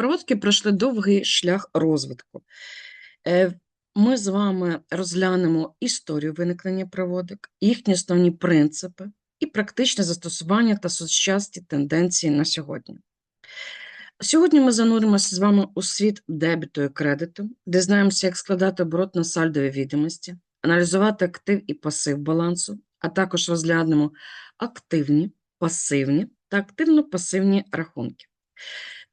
Проводки пройшли довгий шлях розвитку. Е, Ми з вами розглянемо історію виникнення проводок, їхні основні принципи і практичне застосування та сучасні тенденції на сьогодні. Сьогодні ми зануримося з вами у світ дебіту і кредиту, дізнаємося, як складати оборотно сальдові відомості, аналізувати актив і пасив балансу, а також розглянемо активні, пасивні та активно-пасивні рахунки.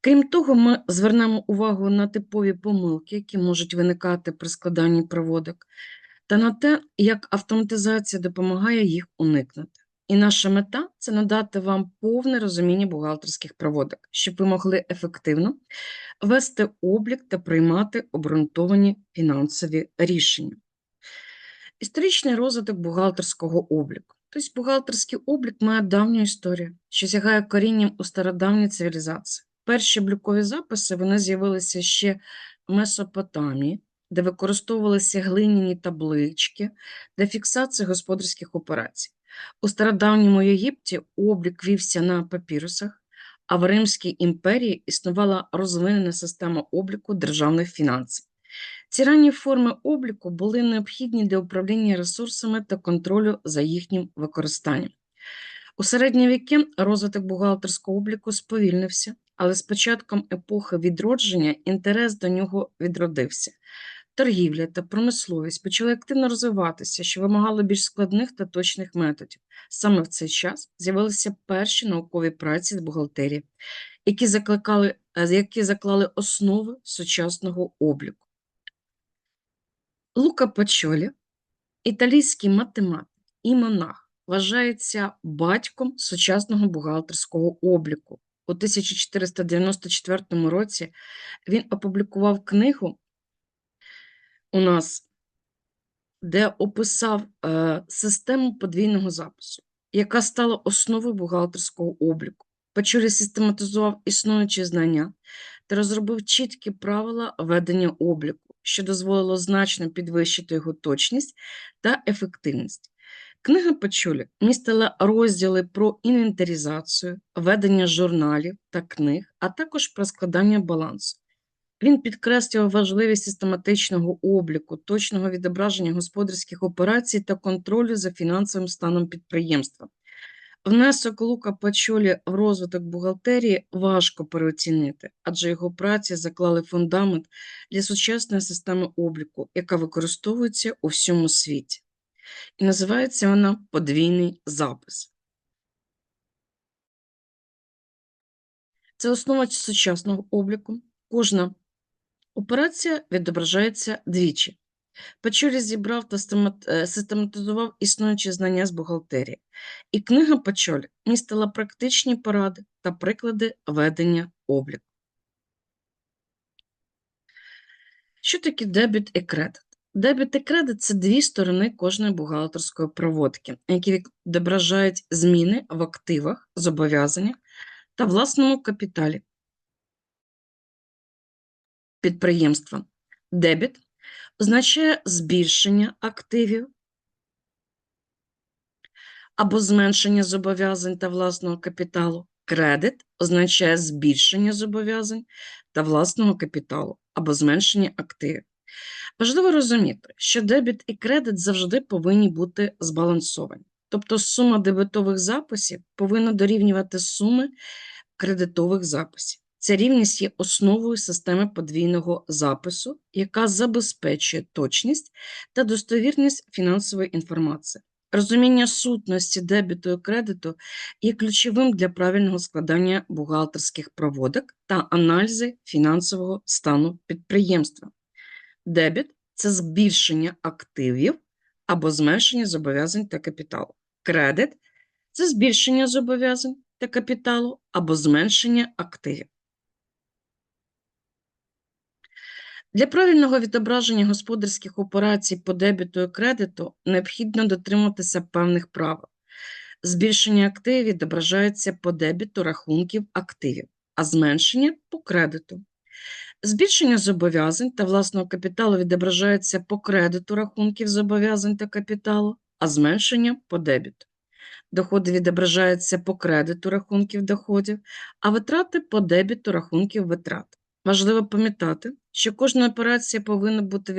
Крім того, ми звернемо увагу на типові помилки, які можуть виникати при складанні проводок, та на те, як автоматизація допомагає їх уникнути. І наша мета це надати вам повне розуміння бухгалтерських проводок, щоб ви могли ефективно вести облік та приймати обґрунтовані фінансові рішення. Історичний розвиток бухгалтерського обліку. Тобто бухгалтерський облік має давню історію, що сягає корінням у стародавній цивілізації. Перші облікові записи вони з'явилися ще в Месопотамії, де використовувалися глиняні таблички для фіксації господарських операцій. У стародавньому Єгипті облік вівся на папірусах, а в Римській імперії існувала розвинена система обліку державних фінансів. Ці ранні форми обліку були необхідні для управління ресурсами та контролю за їхнім використанням. У середні віки розвиток бухгалтерського обліку сповільнився, але з початком епохи відродження інтерес до нього відродився. Торгівля та промисловість почали активно розвиватися, що вимагало більш складних та точних методів. Саме в цей час з'явилися перші наукові праці з бухгалтерії, які, закликали, е, які заклали основи сучасного обліку. Лука Пачолі, італійський математик і монах, вважається батьком сучасного бухгалтерського обліку. У 1494 році він опублікував книгу у нас, де описав е, систему подвійного запису, яка стала основою бухгалтерського обліку. Пачулі систематизував існуючі знання та розробив чіткі правила ведення обліку, що дозволило значно підвищити його точність та ефективність. Книга Пачулі містила розділи про інвентаризацію, ведення журналів та книг, а також про складання балансу. Він підкреслював важливість систематичного обліку, точного відображення господарських операцій та контролю за фінансовим станом підприємства. Внесок Лука Пачолі в розвиток бухгалтерії важко переоцінити, адже його праці заклали фундамент для сучасної системи обліку, яка використовується у всьому світі. І називається вона подвійний запис. Це основа сучасного обліку. Кожна операція відображається двічі. Пачолі зібрав та е, систематизував існуючі знання з бухгалтерії, і книга Пачолі містила практичні поради та приклади ведення обліку. Що таке дебіт і кредит? Дебіт і кредит це дві сторони кожної бухгалтерської проводки, які відображають зміни в активах, зобов'язаннях та власному капіталі підприємства. Дебіт означає збільшення активів або зменшення зобов'язань та власного капіталу. Кредит означає збільшення зобов'язань та власного капіталу або зменшення активів. Важливо розуміти, що дебіт і кредит завжди повинні бути збалансовані. Тобто сума дебетових записів повинна дорівнювати суми кредитових записів. Ця рівність є основою системи подвійного запису, яка забезпечує точність та достовірність фінансової інформації. Розуміння сутності дебіту і кредиту є ключовим для правильного складання бухгалтерських проводок та аналізи фінансового стану підприємства. Дебіт це збільшення активів або зменшення зобов'язань та капіталу. Кредит це збільшення зобов'язань та капіталу або зменшення активів. Для правильного відображення господарських операцій по дебіту і кредиту необхідно дотримуватися певних правил. Збільшення активів відображається по дебіту рахунків активів, а зменшення по кредиту. Збільшення зобов'язань та власного капіталу відображається по кредиту рахунків зобов'язань та капіталу, а зменшення по дебіту. Доходи відображаються по кредиту рахунків доходів, а витрати по дебіту рахунків витрат. Важливо пам'ятати, що кожна операція повинна бути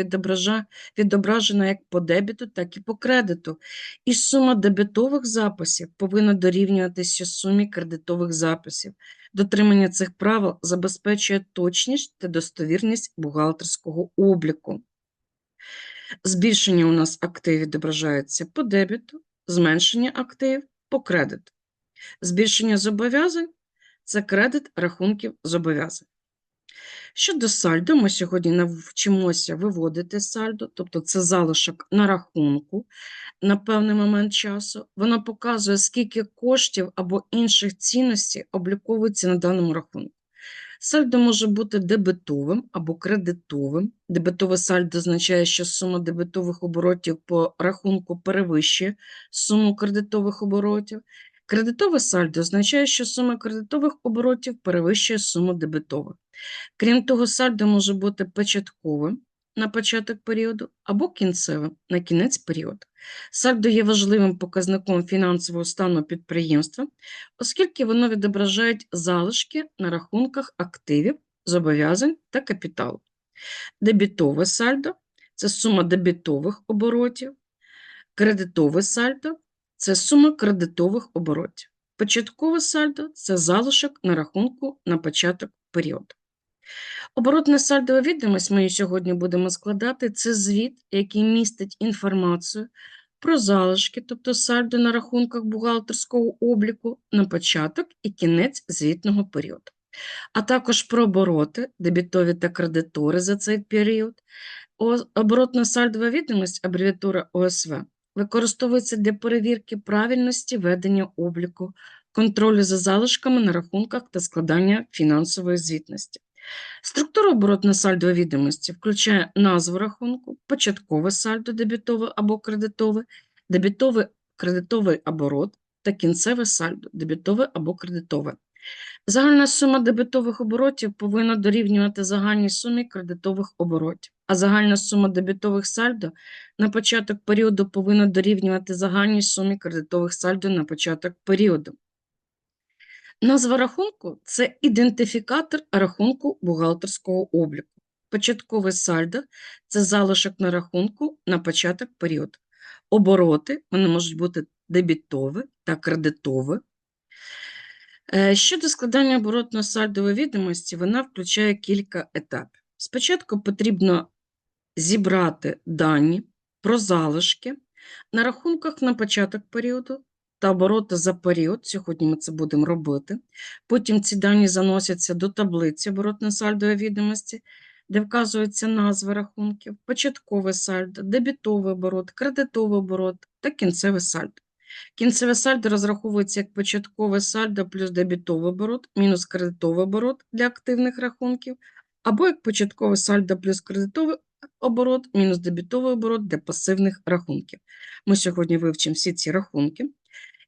відображена як по дебіту, так і по кредиту. І сума дебетових записів повинна дорівнюватися сумі кредитових записів. Дотримання цих правил забезпечує точність та достовірність бухгалтерського обліку. Збільшення у нас активів відображається по дебіту, зменшення активів по кредиту. Збільшення зобов'язань це кредит рахунків зобов'язань. Щодо сальдо, ми сьогодні навчимося виводити сальдо, тобто це залишок на рахунку на певний момент часу. Воно показує, скільки коштів або інших цінностей обліковується на даному рахунку. Сальдо може бути дебетовим або кредитовим. Дебетове сальдо означає, що сума дебетових оборотів по рахунку перевищує суму кредитових оборотів. Кредитове сальдо означає, що сума кредитових оборотів перевищує суму дебетових. Крім того, сальдо може бути початковим на початок періоду або кінцевим на кінець періоду. Сальдо є важливим показником фінансового стану підприємства, оскільки воно відображає залишки на рахунках активів, зобов'язань та капіталу. Дебітове сальдо це сума дебітових оборотів, кредитове сальдо це сума кредитових оборотів. Початкове сальдо це залишок на рахунку на початок періоду. Оборотне сальдова відомість ми сьогодні будемо складати. Це звіт, який містить інформацію про залишки, тобто сальдо на рахунках бухгалтерського обліку на початок і кінець звітного періоду, а також про обороти, дебітові та кредитори за цей період. Оборотна сальдова відомість, абревіатура ОСВ, використовується для перевірки правильності ведення обліку, контролю за залишками на рахунках та складання фінансової звітності. Структура оборотно-сальдової відомості включає назву рахунку, початкове сальдо дебітове або кредитове, дебітовий кредитовий оборот та кінцеве сальдо дебітове або кредитове. Загальна сума дебітових оборотів повинна дорівнювати загальній сумі кредитових оборотів, а загальна сума дебітових сальдо на початок періоду повинна дорівнювати загальній сумі кредитових сальдо на початок періоду. Назва рахунку це ідентифікатор рахунку бухгалтерського обліку. Початкове сальдо це залишок на рахунку на початок періоду. Обороти вони можуть бути дебітові та кредитові. Е, Щодо складання оборотно-сальдової відомості, вона включає кілька етапів. Спочатку потрібно зібрати дані про залишки на рахунках на початок періоду та обороти за період. Сьогодні ми це будемо робити. Потім ці дані заносяться до таблиці оборотно-сальдової відомості, де вказуються назви рахунків, початкове сальдо, дебітовий оборот, кредитовий оборот та кінцеве сальдо. Кінцеве сальдо розраховується як початкове сальдо плюс дебітовий оборот мінус кредитовий оборот для активних рахунків, або як початкове сальдо плюс кредитовий оборот мінус дебітовий оборот для пасивних рахунків. Ми сьогодні вивчимо всі ці рахунки.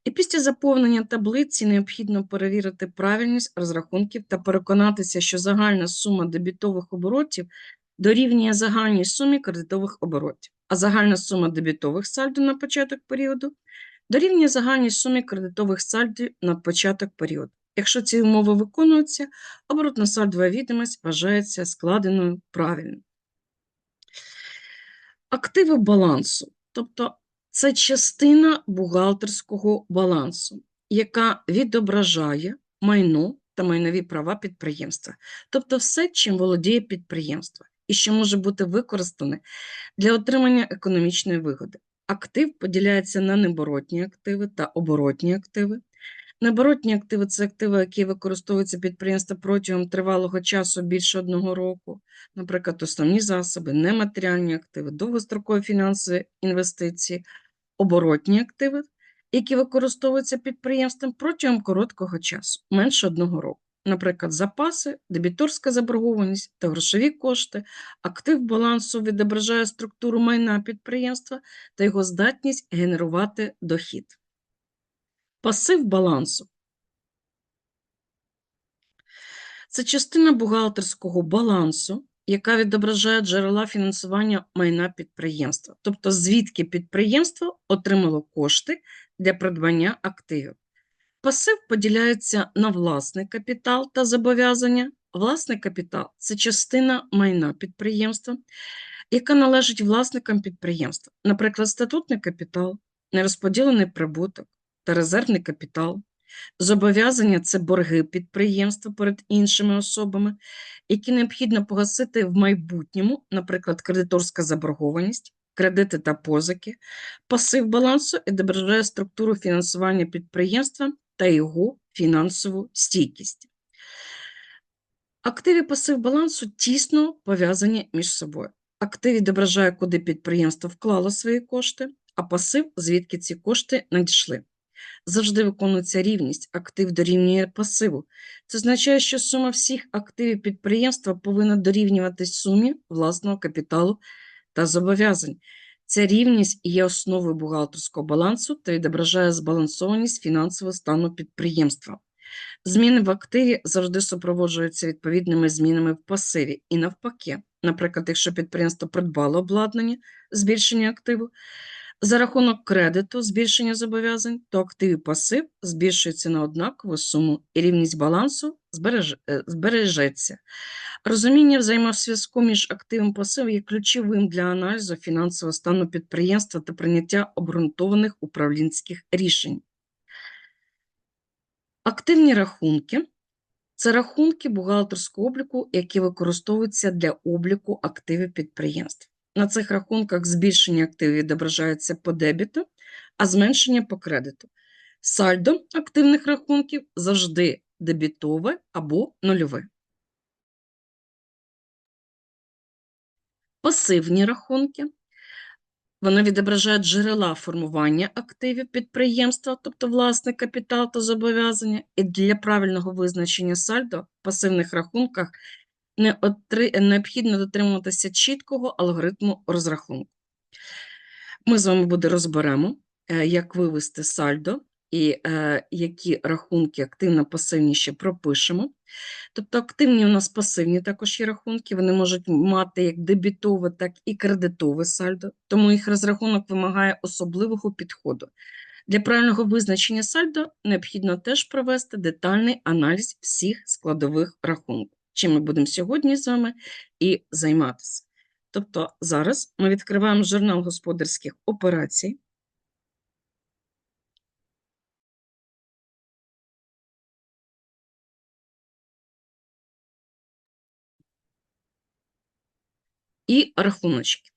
І після заповнення таблиці необхідно перевірити правильність розрахунків та переконатися, що загальна сума дебітових оборотів дорівнює загальній сумі кредитових оборотів, а загальна сума дебітових сальдо на початок періоду дорівнює загальній сумі кредитових сальдо на початок періоду. Якщо ці умови виконуються, оборотна сальдова відомість вважається складеною правильно. Активи балансу, тобто це частина бухгалтерського балансу, яка відображає майно та майнові права підприємства, тобто все, чим володіє підприємство, і що може бути використане для отримання економічної вигоди. Актив поділяється на неборотні активи та оборотні активи. Неборотні активи це активи, які використовуються підприємства протягом тривалого часу більше одного року, наприклад, основні засоби, нематеріальні активи, довгострокові фінансові інвестиції, оборотні активи, які використовуються підприємством протягом короткого часу, менше одного року. Наприклад, запаси, дебіторська заборгованість та грошові кошти, актив балансу відображає структуру майна підприємства та його здатність генерувати дохід. Пасив балансу. Це частина бухгалтерського балансу, яка відображає джерела фінансування майна підприємства, тобто звідки підприємство отримало кошти для придбання активів. Пасив поділяється на власний капітал та зобов'язання. Власний капітал це частина майна підприємства, яка належить власникам підприємства, наприклад, статутний капітал, нерозподілений прибуток та резервний капітал. Зобов'язання це борги підприємства перед іншими особами, які необхідно погасити в майбутньому, наприклад, кредиторська заборгованість, кредити та позики, пасив балансу відображає структуру фінансування підприємства та його фінансову стійкість. Активи пасив балансу тісно пов'язані між собою. Актив відображає, куди підприємство вклало свої кошти, а пасив, звідки ці кошти надійшли. Завжди виконується рівність, актив дорівнює пасиву. Це означає, що сума всіх активів підприємства повинна дорівнювати сумі власного капіталу та зобов'язань. Ця рівність є основою бухгалтерського балансу та відображає збалансованість фінансового стану підприємства. Зміни в активі завжди супроводжуються відповідними змінами в пасиві і навпаки. Наприклад, якщо підприємство придбало обладнання, збільшення активу, за рахунок кредиту збільшення зобов'язань, то актив і пасив збільшуються на однакову суму, і рівність балансу збереж- е, збережеться. Розуміння взаємозв'язку між активом пасивом є ключовим для аналізу фінансового стану підприємства та прийняття обґрунтованих управлінських рішень. Активні рахунки це рахунки бухгалтерського обліку, які використовуються для обліку активів підприємств. На цих рахунках збільшення активів відображається по дебіту, а зменшення по кредиту. Сальдо активних рахунків завжди дебітове або нульове. Пасивні рахунки. Вони відображають джерела формування активів підприємства, тобто власний капітал та зобов'язання, і для правильного визначення сальдо в пасивних рахунках необхідно дотримуватися чіткого алгоритму розрахунку. Ми з вами буде розберемо, е, як вивести сальдо і е, які рахунки активно-пасивні ще пропишемо. Тобто активні у нас пасивні також є рахунки, вони можуть мати як дебітове, так і кредитове сальдо, тому їх розрахунок вимагає особливого підходу. Для правильного визначення сальдо необхідно теж провести детальний аналіз всіх складових рахунків, чим ми будемо сьогодні з вами і займатися. Тобто зараз ми відкриваємо журнал господарських операцій. І рахуночки.